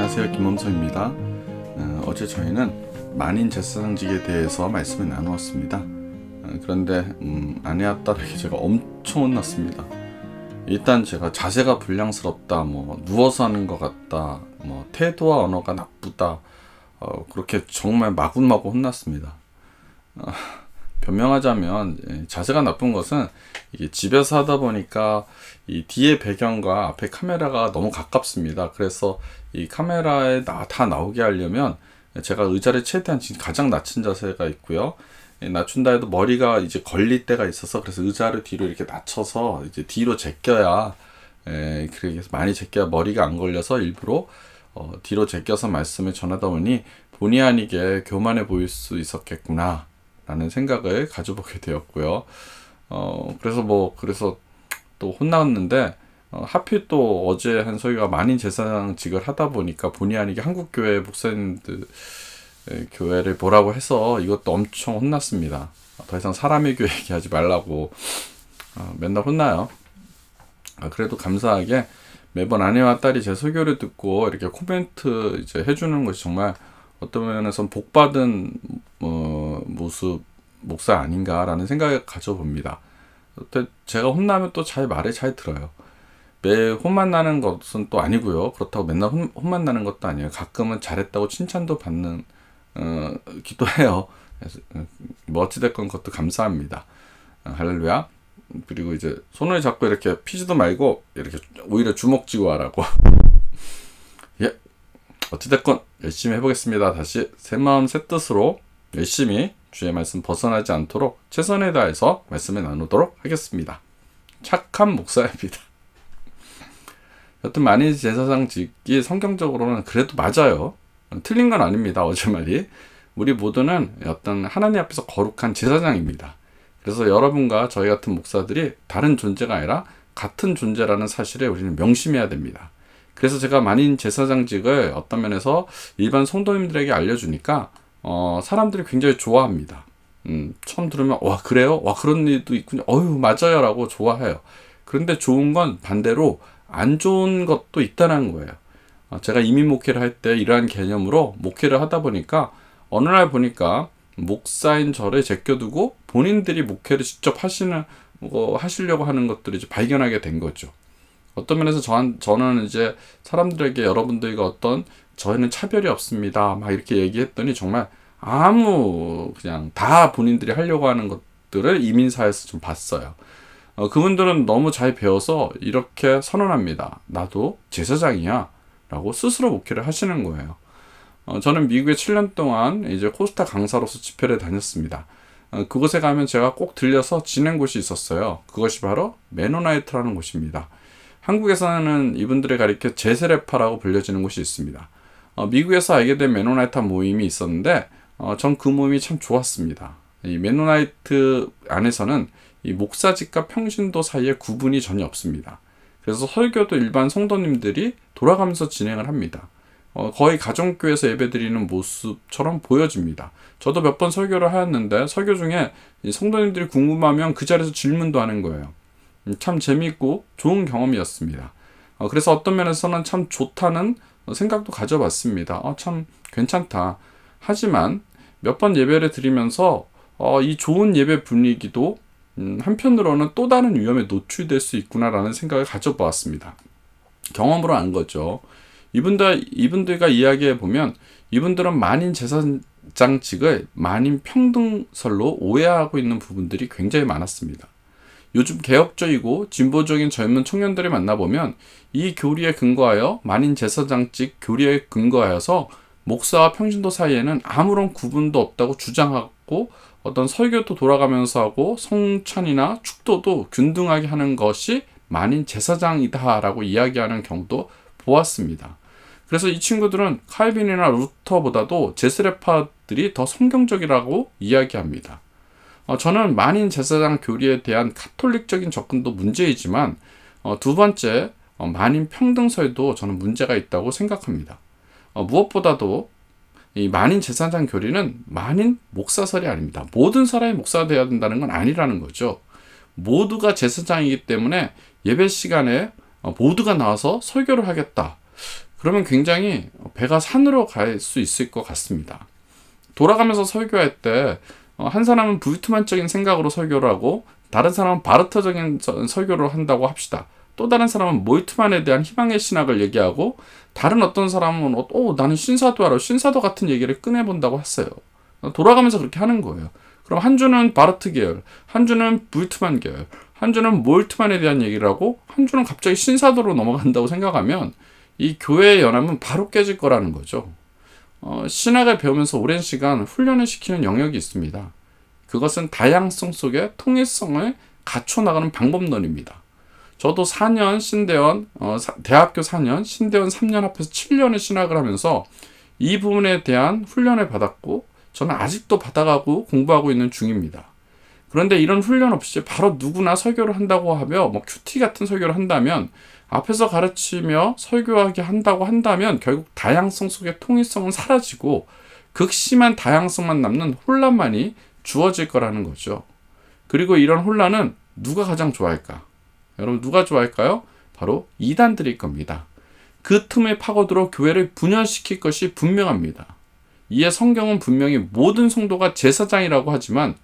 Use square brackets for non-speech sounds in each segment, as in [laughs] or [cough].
안녕하세요 김범서입니다. 어, 어제 저희는 만인 제사장직에 대해서 말씀을 나누었습니다. 어, 그런데 음, 아내와 딸에게 제가 엄청 혼났습니다. 일단 제가 자세가 불량스럽다, 뭐 누워서 하는 것 같다, 뭐 태도와 언어가 나쁘다, 어, 그렇게 정말 마구마구 혼났습니다. 어, 변명하자면 예, 자세가 나쁜 것은 이게 집에서 하다 보니까 이 뒤에 배경과 앞에 카메라가 너무 가깝습니다. 그래서 이 카메라에 나, 다 나오게 하려면 제가 의자를 최대한 가장 낮춘 자세가 있고요. 예, 낮춘다 해도 머리가 이제 걸릴 때가 있어서 그래서 의자를 뒤로 이렇게 낮춰서 이제 뒤로 제껴야 에, 그래서 많이 제껴야 머리가 안 걸려서 일부러 어, 뒤로 제껴서 말씀을 전하다 보니 본의 아니게 교만해 보일 수 있었겠구나 라는 생각을 가져보게 되었고요. 어, 그래서 뭐 그래서 또 혼났는데 어, 하필 또 어제 한 소위가 만인 제사장직을 하다 보니까 본의 아니게 한국 교회 목사님들 에, 교회를 보라고 해서 이것도 엄청 혼났습니다. 더 이상 사람의 교회 얘기하지 말라고 어, 맨날 혼나요. 아, 그래도 감사하게 매번 아내와 딸이 제 설교를 듣고 이렇게 코멘트 이제 해주는 것이 정말 어떤 면에선 복받은 어, 모습 목사 아닌가라는 생각을 가져봅니다. 또 제가 혼나면 또 잘 말을 잘 들어요. 매 혼만 나는 것은 또 아니고요. 그렇다고 맨날 혼, 혼만 나는 것도 아니에요. 가끔은 잘했다고 칭찬도 받는 어, 기도 해요. 그래서, 어, 뭐 어찌됐건 그것도 감사합니다. 어, 할렐루야. 그리고 이제 손을 잡고 이렇게 피지도 말고 이렇게 오히려 주먹 쥐고 하라고. [laughs] 예. 어찌됐건 열심히 해보겠습니다. 다시 새 마음 새 뜻으로 열심히 주의 말씀 벗어나지 않도록 최선을 다해서 말씀을 나누도록 하겠습니다. 착한 목사입니다. [laughs] 여튼 만일 제사장 직이 성경적으로는 그래도 맞아요. 틀린 건 아닙니다. 어제 말이. 우리 모두는 어떤 하나님 앞에서 거룩한 제사장입니다. 그래서 여러분과 저희 같은 목사들이 다른 존재가 아니라 같은 존재라는 사실을 우리는 명심해야 됩니다. 그래서 제가 만인 제사장직을 어떤 면에서 일반 성도님들에게 알려주니까 어, 사람들이 굉장히 좋아합니다. 음, 처음 들으면 와 그래요? 와 그런 일도 있군요. 어유 맞아요라고 좋아해요. 그런데 좋은 건 반대로 안 좋은 것도 있다는 거예요. 어, 제가 이민 목회를 할 때 이러한 개념으로 목회를 하다 보니까 어느 날 보니까 목사인 저를 제껴두고 본인들이 목회를 직접 하시는 뭐 하시려고 하는 것들을 이제 발견하게 된 거죠. 어떤 면에서 저, 저는 이제 사람들에게 여러분들과 어떤 저희는 차별이 없습니다. 막 이렇게 얘기했더니 정말 아무 그냥 다 본인들이 하려고 하는 것들을 이민사에서 좀 봤어요. 어, 그분들은 너무 잘 배워서 이렇게 선언합니다. 나도 제사장이야. 라고 스스로 목회를 하시는 거예요. 어, 저는 미국에 7년 동안 이제 코스타 강사로서 집회를 다녔습니다. 어, 그곳에 가면 제가 꼭 들려서 지낸 곳이 있었어요. 그것이 바로 메노나이트라는 곳입니다. 한국에서는 이분들을 가리켜 제세레파라고 불려지는 곳이 있습니다. 어, 미국에서 알게 된 메노나이트 모임이 있었는데 어, 전 그 모임이 참 좋았습니다. 이 메노나이트 안에서는 이 목사직과 평신도 사이에 구분이 전혀 없습니다. 그래서 설교도 일반 성도님들이 돌아가면서 진행을 합니다. 어, 거의 가정교회에서 예배드리는 모습처럼 보여집니다. 저도 몇 번 설교를 하였는데 설교 중에 성도님들이 궁금하면 그 자리에서 질문도 하는 거예요. 음, 참 재미있고 좋은 경험이었습니다. 어, 그래서 어떤 면에서는 참 좋다는 생각도 가져봤습니다. 어, 참 괜찮다. 하지만 몇 번 예배를 드리면서 어, 이 좋은 예배 분위기도 음, 한편으로는 또 다른 위험에 노출될 수 있구나라는 생각을 가져보았습니다. 경험으로 안 거죠. 이분들 이분들과 이야기해 보면 이분들은 만인 제사장직을 만인 평등설로 오해하고 있는 부분들이 굉장히 많았습니다. 요즘 개혁적이고 진보적인 젊은 청년들을 만나보면 이 교리에 근거하여 만인 제사장직 교리에 근거하여서 목사와 평신도 사이에는 아무런 구분도 없다고 주장하고 어떤 설교도 돌아가면서 하고 성찬이나 축도도 균등하게 하는 것이 만인 제사장이다라고 이야기하는 경우도 보았습니다. 그래서 이 친구들은 칼빈이나 루터보다도 제스레파들이 더 성경적이라고 이야기합니다. 어, 저는 만인 제사장 교리에 대한 카톨릭적인 접근도 문제이지만 어, 두 번째 어, 만인 평등설도 저는 문제가 있다고 생각합니다. 어, 무엇보다도 이 만인 제사장 교리는 만인 목사설이 아닙니다. 모든 사람이 목사가 되어야 된다는 건 아니라는 거죠. 모두가 제사장이기 때문에 예배 시간에 어, 모두가 나와서 설교를 하겠다. 그러면 굉장히 배가 산으로 갈 수 있을 것 같습니다. 돌아가면서 설교할 때 어, 한 사람은 불투만적인 생각으로 설교를 하고 다른 사람은 바르터적인 저- 설교를 한다고 합시다. 또 다른 사람은 몰트만에 대한 희망의 신학을 얘기하고 다른 어떤 사람은 어, 어, 나는 신사도하러 신사도 같은 얘기를 꺼내본다고 했어요. 어, 돌아가면서 그렇게 하는 거예요. 그럼 한 주는 바르트 계열, 한 주는 불트만 계열, 한 주는 몰트만에 대한 얘기를 하고 한 주는 갑자기 신사도로 넘어간다고 생각하면 이 교회의 연합은 바로 깨질 거라는 거죠. 어, 신학을 배우면서 오랜 시간 훈련을 시키는 영역이 있습니다. 그것은 다양성 속에 통일성을 갖춰 나가는 방법론입니다. 저도 4년 신대원, 어, 사- 대학교 4년, 신대원 3년 합해서 7년의 신학을 하면서 이 부분에 대한 훈련을 받았고, 저는 아직도 받아가고 공부하고 있는 중입니다. 그런데 이런 훈련 없이 바로 누구나 설교를 한다고 하며, 뭐 큐티 같은 설교를 한다면, 앞에서 가르치며 설교하게 한다고 한다면, 결국 다양성 속의 통일성은 사라지고, 극심한 다양성만 남는 혼란만이 주어질 거라는 거죠. 그리고 이런 혼란은 누가 가장 좋아할까? 여러분 누가 좋아할까요? 바로 이단들일 겁니다. 그 틈에 파고들어 교회를 분열시킬 것이 분명합니다. 이에 성경은 분명히 모든 성도가 제사장이라고 하지만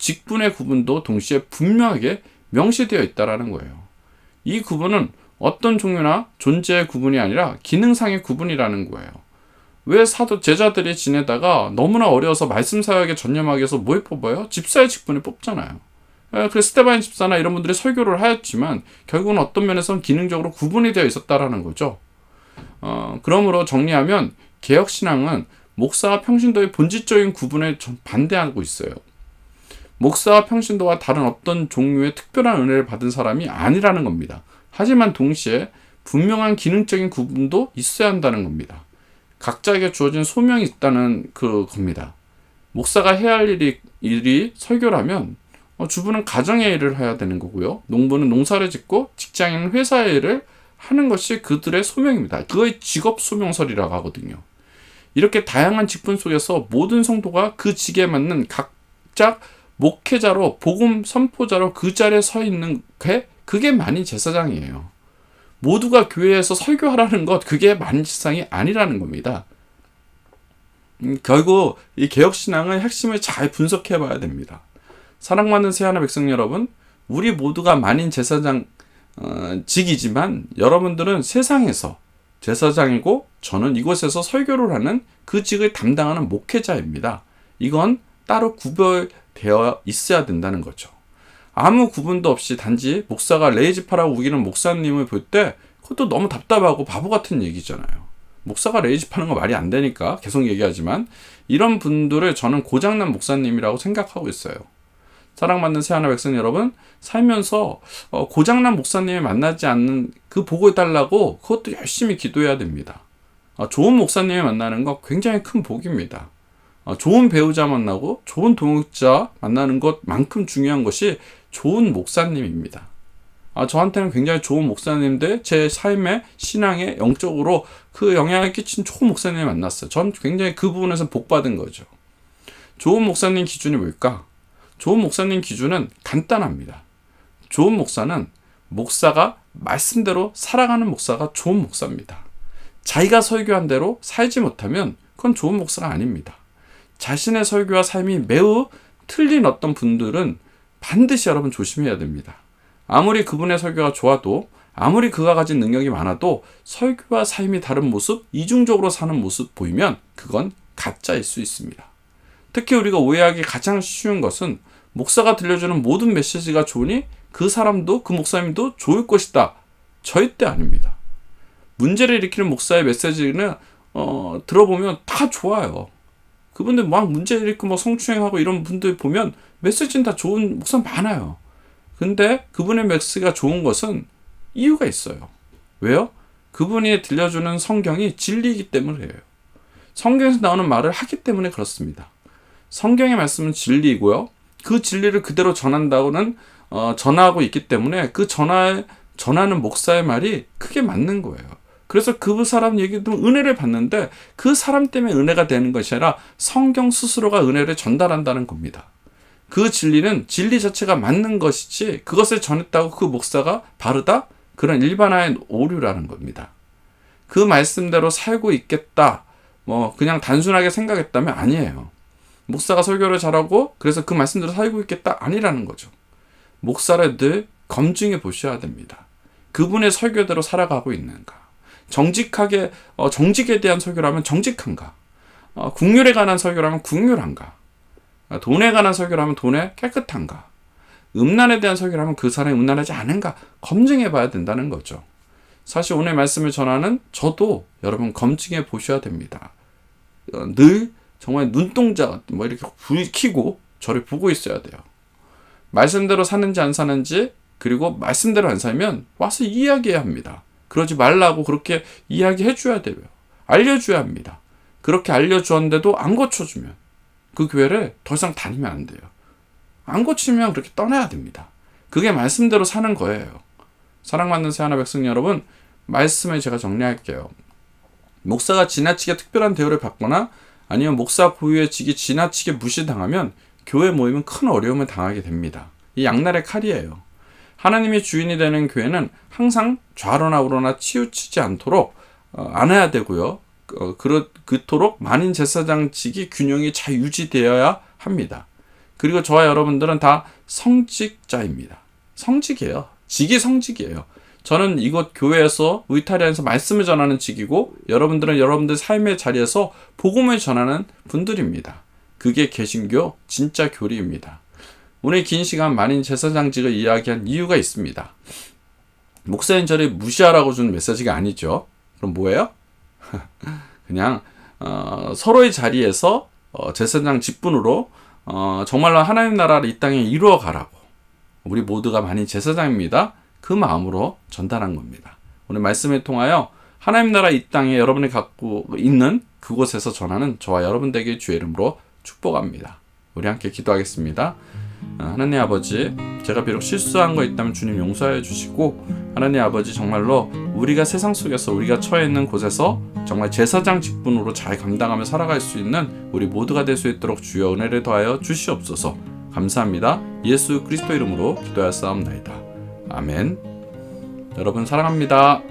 직분의 구분도 동시에 분명하게 명시되어 있다라는 거예요. 이 구분은 어떤 종류나 존재의 구분이 아니라 기능상의 구분이라는 거예요. 왜 사도 제자들이 지내다가 너무나 어려워서 말씀 사역에 전념하기 위해서 뭘 뽑아요? 집사의 직분을 뽑잖아요. 예, 그래서 스테반 집사나 이런 분들이 설교를 하였지만 결국은 어떤 면에서는 기능적으로 구분이 되어 있었다라는 거죠. 어, 그러므로 정리하면 개혁 신앙은 목사와 평신도의 본질적인 구분에 전- 반대하고 있어요. 목사와 평신도와 다른 어떤 종류의 특별한 은혜를 받은 사람이 아니라는 겁니다. 하지만 동시에 분명한 기능적인 구분도 있어야 한다는 겁니다. 각자에게 주어진 소명이 있다는 그 겁니다. 목사가 해야 할 일이, 일이 설교라면 어, 주부는 가정의 일을 해야 되는 거고요. 농부는 농사를 짓고 직장인은 회사의 일을 하는 것이 그들의 소명입니다. 그의 직업 소명설이라고 하거든요. 이렇게 다양한 직분 속에서 모든 성도가 그 직에 맞는 각자 목회자로 복음 선포자로 그 자리에 서 있는 게 그게 만인 제사장이에요. 모두가 교회에서 설교하라는 것 그게 만인 제사장이 아니라는 겁니다. 음, 결국 이 개혁 신앙의 핵심을 잘 분석해 봐야 됩니다. 사랑받는 새하나 백성 여러분, 우리 모두가 만인 제사장 어, 직이지만 여러분들은 세상에서 제사장이고 저는 이곳에서 설교를 하는 그 직을 담당하는 목회자입니다. 이건 따로 구별 되어 있어야 된다는 거죠. 아무 구분도 없이 단지 목사가 레이지파라고 우기는 목사님을 볼 때 그것도 너무 답답하고 바보 같은 얘기잖아요. 목사가 레이지파는 거 말이 안 되니까 계속 얘기하지만 이런 분들을 저는 고장난 목사님이라고 생각하고 있어요. 사랑받는 새하나 백성 여러분 살면서 어, 고장난 목사님을 만나지 않는 그 복을 달라고 그것도 열심히 기도해야 됩니다. 어, 좋은 목사님을 만나는 거 굉장히 큰 복입니다. 어, 좋은 배우자 만나고 좋은 동역자 만나는 것만큼 중요한 것이 좋은 목사님입니다. 아, 저한테는 굉장히 좋은 목사님들, 제 삶의 신앙에 영적으로 그 영향을 끼친 좋은 목사님을 만났어요. 전 굉장히 그 부분에서 복 받은 거죠. 좋은 목사님 기준이 뭘까? 좋은 목사님 기준은 간단합니다. 좋은 목사는 목사가 말씀대로 살아가는 목사가 좋은 목사입니다. 자기가 설교한 대로 살지 못하면 그건 좋은 목사가 아닙니다. 자신의 설교와 삶이 매우 틀린 어떤 분들은 반드시 여러분 조심해야 됩니다. 아무리 그분의 설교가 좋아도 아무리 그가 가진 능력이 많아도 설교와 삶이 다른 모습, 이중적으로 사는 모습 보이면 그건 가짜일 수 있습니다. 특히 우리가 오해하기 가장 쉬운 것은 목사가 들려주는 모든 메시지가 좋으니 그 사람도 그 목사님도 좋을 것이다. 절대 아닙니다. 문제를 일으키는 목사의 메시지는 어, 들어보면 다 좋아요. 그분들 막 문제 일으키고 막 성추행하고 이런 분들 보면 메시지는 다 좋은 목사 많아요. 근데 그분의 메시지가 좋은 것은 이유가 있어요. 왜요? 그분이 들려주는 성경이 진리이기 때문이에요. 성경에서 나오는 말을 하기 때문에 그렇습니다. 성경의 말씀은 진리이고요. 그 진리를 그대로 전한다고는 어, 전하고 있기 때문에 그 전하 전하는 목사의 말이 크게 맞는 거예요. 그래서 그 사람 얘기도 은혜를 받는데 그 사람 때문에 은혜가 되는 것이 아니라 성경 스스로가 은혜를 전달한다는 겁니다. 그 진리는 진리 자체가 맞는 것이지 그것을 전했다고 그 목사가 바르다? 그런 일반화의 오류라는 겁니다. 그 말씀대로 살고 있겠다. 뭐 그냥 단순하게 생각했다면 아니에요. 목사가 설교를 잘하고 그래서 그 말씀대로 살고 있겠다 아니라는 거죠. 목사를 늘 검증해 보셔야 됩니다. 그분의 설교대로 살아가고 있는가? 정직하게 어, 정직에 대한 설교라면 정직한가? 어, 국률에 관한 설교라면 국률한가? 어, 돈에 관한 설교라면 돈에 깨끗한가? 음란에 대한 설교라면 그 사람이 음란하지 않은가? 검증해 봐야 된다는 거죠. 사실 오늘 말씀을 전하는 저도 여러분 검증해 보셔야 됩니다. 어, 늘 정말 눈동자 뭐 이렇게 불 켜고 저를 보고 있어야 돼요. 말씀대로 사는지 안 사는지 그리고 말씀대로 안 살면 와서 이야기해야 합니다. 그러지 말라고 그렇게 이야기해 줘야 돼요. 알려줘야 합니다. 그렇게 알려주었는데도 안 고쳐주면 그 교회를 더 이상 다니면 안 돼요. 안 고치면 그렇게 떠나야 됩니다. 그게 말씀대로 사는 거예요. 사랑받는 새하나 백성 여러분, 말씀을 제가 정리할게요. 목사가 지나치게 특별한 대우를 받거나 아니면 목사 고유의 직이 지나치게 무시당하면 교회 모임은 큰 어려움을 당하게 됩니다. 이 양날의 칼이에요. 하나님이 주인이 되는 교회는 항상 좌로나 우로나 치우치지 않도록 어, 안 해야 되고요. 어, 그렇, 그토록 만인 제사장직이 균형이 잘 유지되어야 합니다. 그리고 저와 여러분들은 다 성직자입니다. 성직이에요. 직이 성직이에요. 저는 이곳 교회에서 울타리안에서 말씀을 전하는 직이고 여러분들은 여러분들 삶의 자리에서 복음을 전하는 분들입니다. 그게 개신교 진짜 교리입니다. 오늘 긴 시간 만인 제사장직을 이야기한 이유가 있습니다. 목사님 저를 무시하라고 준 메시지가 아니죠. 그럼 뭐예요? [laughs] 그냥 어, 서로의 자리에서 어, 제사장 직분으로 어, 정말로 하나님 나라를 이 땅에 이루어 가라고 우리 모두가 만인 제사장입니다. 그 마음으로 전달한 겁니다. 오늘 말씀을 통하여 하나님 나라 이 땅에 여러분이 갖고 있는 그곳에서 전하는 저와 여러분들에게 주의 이름으로 축복합니다. 우리 함께 기도하겠습니다. 어, 하나님 아버지, 제가 비록 실수한 거 있다면 주님 용서해 주시고 하나님 아버지 정말로 우리가 세상 속에서 우리가 처해 있는 곳에서 정말 제사장 직분으로 잘 감당하며 살아갈 수 있는 우리 모두가 될 수 있도록 주여 은혜를 더하여 주시옵소서. 감사합니다. 예수 그리스도 이름으로 기도하였사옵나이다. 아멘. 여러분 사랑합니다.